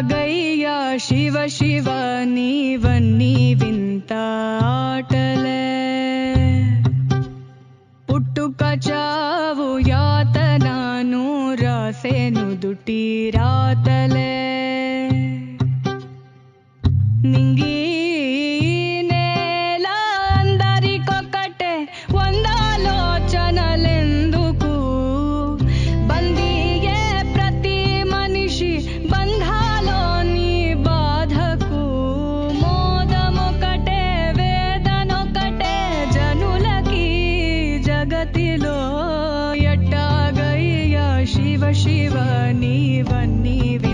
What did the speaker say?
ಗೈಯ ಶಿವ ಶಿವ ನೀವನ್ನಿ ಪುಟ್ಟು ಕಚಾವು ಯಾತ ನಾನು ರಾಸೇನು ದುಟ್ಟಿರಾತಲೆ ನಿಂಗಿ तिलो यटागय शिव शिव नीव नी